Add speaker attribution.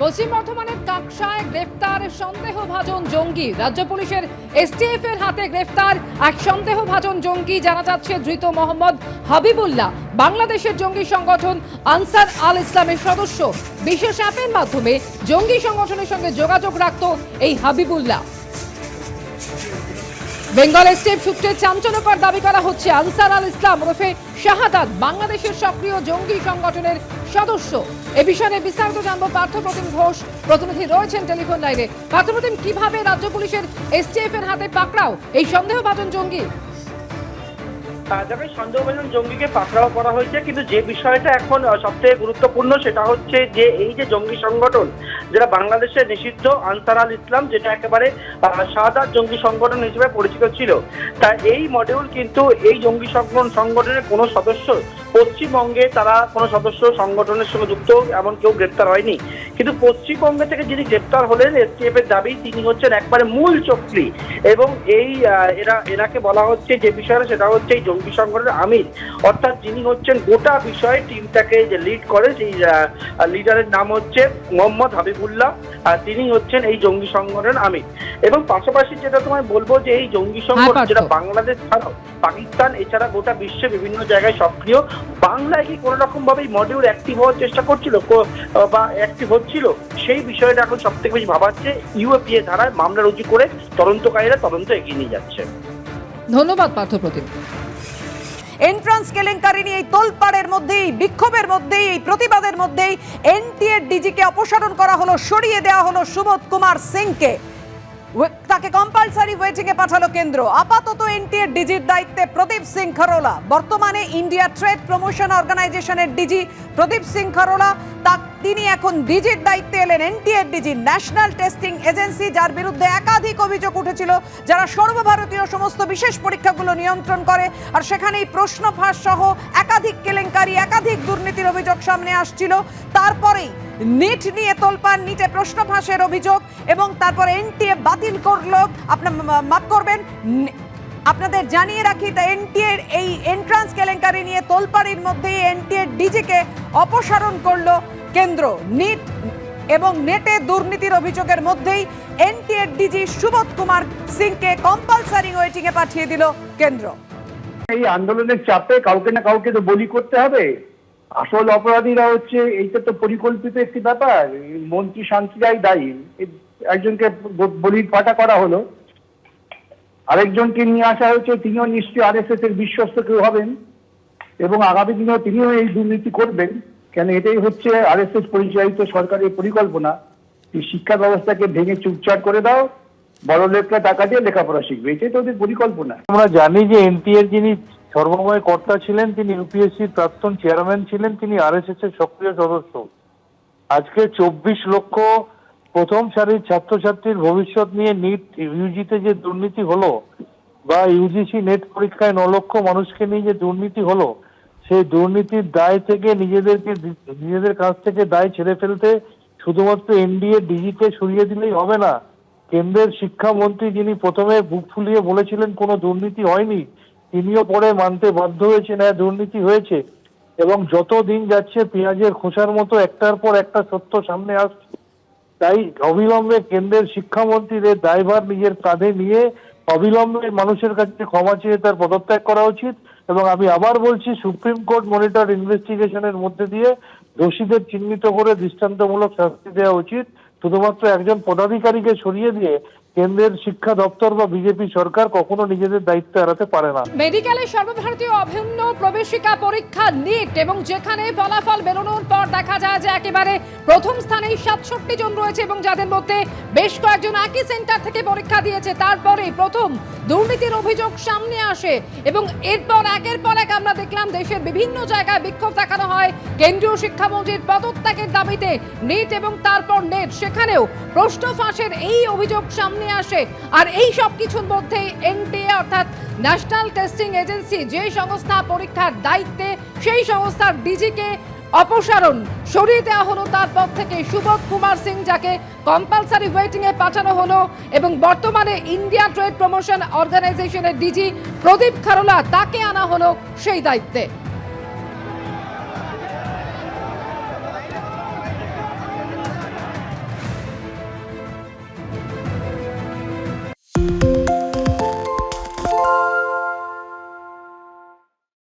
Speaker 1: পশ্চিম বর্ধমানের কাকসায় গ্রেফতার সন্দেহভাজন জঙ্গি। রাজ্য পুলিশের এসটিএফ এর হাতে গ্রেফতার এক সন্দেহভাজন জঙ্গি। জানা যাচ্ছে ধৃত মোহাম্মদ হাবিবুল্লাহ, বাংলাদেশের জঙ্গি সংগঠন আনসার আল ইসলামের সদস্য। বিশেষ অ্যাপের মাধ্যমে জঙ্গি সংগঠনের সঙ্গে যোগাযোগ রাখত এই হাবিবুল্লাহ। বেঙ্গল স্টেপ সূত্রে চাঞ্চল্যকর দাবি করা হচ্ছে আনসার আল ইসলাম ওরফে শাহাদাত, বাংলাদেশের সক্রিয় জঙ্গি সংগঠনের সদস্য। এ বিষয়ে বিস্তারিত জানব পার্থপ্রতিম ঘোষ। প্রতিনিধি রয়েছেন টেলিফোন লাইনে। পার্থপ্রতিম কীভাবে রাজ্য পুলিশের এসটিএফ এর হাতে পাকড়াও? এই সন্দেহভাজন জঙ্গি
Speaker 2: যাবে সন্দেহভাজন জঙ্গিকে পাকড়াও করা হয়েছে, কিন্তু যে বিষয়টা এখন সব থেকে গুরুত্বপূর্ণ সেটা হচ্ছে যে এই যে জঙ্গি সংগঠন, যেটা বাংলাদেশে নিষিদ্ধ আনসার আল ইসলাম, যেটা একেবারে সাদা জঙ্গি সংগঠন হিসেবে পরিচিত ছিল। তা এই মডিউল কিন্তু এই জঙ্গি সংগঠন, সংগঠনের কোনো সদস্য, পশ্চিমবঙ্গে তারা কোনো সদস্য সংগঠনের সঙ্গে যুক্ত, এমন কেউ গ্রেপ্তার হয়নি। কিন্তু পশ্চিমবঙ্গে থেকে যিনি গ্রেপ্তার হলেন, এসটিএফ এর দাবি, তিনি হচ্ছেন একবারে মূল চক্রী। এবং এই এরা, এনাকে বলা হচ্ছে, যে বিষয়টা, সেটা হচ্ছে এই জঙ্গি সংগঠনের আমির। অর্থাৎ যিনি হচ্ছেন গোটা বিষয়ে টিমটাকে যে লিড করে সেই লিডারের নাম হচ্ছে মোহাম্মদ হাবিবুল্লাহ আর তিনি হচ্ছেন এই জঙ্গি সংগঠনের আমির। এবং পাশাপাশি যেটা তোমায় বলব যে এই জঙ্গি সংগঠন যেটা বাংলাদেশ ছাড়াও পাকিস্তান এছাড়া গোটা বিশ্বে বিভিন্ন জায়গায় সক্রিয় বাংলায় কি কোনো রকম ভাবে মডিউল অ্যাক্টিভ হওয়ার চেষ্টা করছিল? বা অ্যাক্টিভ হচ্ছিল? সেই বিষয়টা এখন সব থেকে বেশি ভাবাচ্ছে ইউএপিএ ধারায় মামলা রুজু করে তদন্তকারীরা তদন্ত এগিয়ে নিয়ে যাচ্ছে।
Speaker 1: ধন্যবাদ পার্থপ্রতিম
Speaker 3: এন্ট্রান্স কেলেঙ্কারি নিয়ে এই তোলপাড়ের মধ্যেই, বিক্ষোভের মধ্যেই, এই প্রতিবাদের মধ্যেই এনটিএর ডিজিকে অপসারণ করা হলো, সরিয়ে দেওয়া হলো সুবোধ কুমার সিংকে। তাকে কম্পালসারি ওয়েটিং এ পাঠালো কেন্দ্র। আপাতত এনটিএর ডিজির দায়িত্বে প্রদীপ সিং খরোলা। বর্তমানে ইন্ডিয়া ট্রেড প্রমোশন অর্গানাইজেশনের ডিজি প্রদীপ সিং খরোলা। তা তিনি এখন ডিজির দায়িত্বে এলেন এনটিএর ডিজি ন্যাশনাল টেস্টিং এজেন্সি, যার বিরুদ্ধে একাধিক অভিযোগ উঠেছিল, যারা সর্বভারতীয় সমস্ত বিশেষ পরীক্ষাগুলো নিয়ন্ত্রণ করে। আর সেখানেই প্রশ্ন ফাঁস সহ একাধিক কেলেঙ্কারি, একাধিক দুর্নীতির অভিযোগ সামনে আসছিল। তারপরেই নিট নিয়ে তোলপান নিটে প্রশ্ন ফাঁসের অভিযোগ এবং তারপর এনটিএ বাতিল করল। আপনার মাফ করবেন আপনাদের জানিয়ে রাখি, তা এনটিএর এই এন্ট্রান্স কেলেঙ্কারি নিয়ে তোলপাড়ির মধ্যেই এনটিএর ডিজিকে অপসারণ করল কেন্দ্র। নিট এবং নেটে দুর্নীতির অভিযোগের মধ্যেই এনটিএর ডিজি সুবোধ কুমার সিংকে কম্পালসারি ওয়েটিংয়ে পাঠিয়ে দিল কেন্দ্র।
Speaker 4: এই আন্দোলনের চাপে কাউকে না কাউকে তো বলি করতে হবে। আসল অপরাধীরা হচ্ছে, এইটা তো পরিকল্পিত একটি ব্যাপার। মন্ত্রী শান্তিরাই দায়ী। একজনকে বলির পাটা করা হলো। আরেকজনকে নিয়ে আসা হয়েছে, তিনিও নিশ্চয়ই আর এস এস এর বিশ্বস্ত কেউ হবেন। এবং আগামী দিনেও তিনিও এই দুর্নীতি করবেন। কেন এটাই হচ্ছে আর এস এস পরিচালিত সরকারের পরিকল্পনা। শিক্ষা ব্যবস্থাকে ভেঙে চুপচাট করে দাও বড় লোকরা টাকা দিয়ে লেখাপড়া শিখবে। এটাই তো ওদের পরিকল্পনা।
Speaker 5: আমরা জানি যে এনটিএর যিনি সর্বময় কর্তা ছিলেন, তিনি ইউপিএসসির প্রাক্তন চেয়ারম্যান ছিলেন, তিনি আরএসএস এর সক্রিয় সদস্য। আজকে চব্বিশ লক্ষ প্রথম সারির ছাত্রছাত্রীর ভবিষ্যৎ নিয়ে নিট ইউজিতে যে দুর্নীতি হলো, বা ইউজিসি নেট পরীক্ষায় ন লক্ষ মানুষকে নিয়ে যে দুর্নীতি হলো, সেই দুর্নীতির দায় থেকে নিজেদেরকে নিজেদের কাছ থেকে দায় ছেড়ে ফেলতে শুধুমাত্র এনডিএ ডিজিকে সরিয়ে দিলেই হবে না। কেন্দ্রের শিক্ষামন্ত্রী যিনি প্রথমে বুক ফুলিয়ে বলেছিলেন, কোনো দুর্নীতি হয়নি তিনিও পরে মানতে বাধ্য হয়েছেন হ্যাঁ দুর্নীতি হয়েছে, এবং যত দিন যাচ্ছে পেঁয়াজের খোসার মতো একটার পর একটা সত্য সামনে আসছে। তাই অবিলম্বে কেন্দ্রের শিক্ষামন্ত্রীদের দায়ভার নিজের কাঁধে নিয়ে অবিলম্বে মানুষের কাছে ক্ষমা চেয়ে তার পদত্যাগ করা উচিত, এবং আমি আবার বলছি, সুপ্রিম কোর্ট মনিটর ইনভেস্টিগেশনের মধ্যে দিয়ে দোষীদের চিহ্নিত করে দৃষ্টান্তমূলক শাস্তি দেওয়া উচিত। শুধুমাত্র একজন পদাধিকারীকে সরিয়ে দিয়ে কেন্দ্রের শিক্ষা দপ্তর বা বিজেপি সরকার কখনো নিজেদের দায়িত্ব এড়াতে পারে না।
Speaker 1: মেডিকেলের সর্বভারতীয় অভিন্ন প্রবেশিকা পরীক্ষা নিট এবং যেখানে ফলাফল বেরোনোর পর দেখা যায় যে একেবারে প্রথম স্থানে সাতষট্টি জন রয়েছে এবং যাদের মধ্যে বেশ কয়েকজন একই সেন্টার থেকে পরীক্ষা দিয়েছে তারপরে প্রথম দুর্নীতির অভিযোগ সামনে আসে এবং এরপর একের পর এক আমরা দেখলাম দেশের বিভিন্ন জায়গায় বিক্ষোভ দেখানো হয়। কেন্দ্রীয় শিক্ষামন্ত্রীর পদত্যাগের দাবিতে নিট এবং তারপর নেট, সেখানেও প্রশ্ন ফাঁসের এই অভিযোগ সামনে আসে। আর এই সব কিছুর মধ্যে এনটিএ অর্থাৎ ন্যাশনাল টেস্টিং এজেন্সি যে সংস্থা পরীক্ষার দায়িত্বে, সেই সংস্থার ডিজিকে অপসারণ সরিয়ে দেওয়া হলো। তার পর থেকে সুবোধ কুমার সিং যাকে কম্পালসারি ওয়েটিং এ পাঠানো হলো এবং বর্তমানে ইন্ডিয়া ট্রেড প্রমোশন অর্গানাইজেশনের ডিজি প্রদীপ খারোলা তাকে আনা হলো সেই দায়িত্বে। Bye.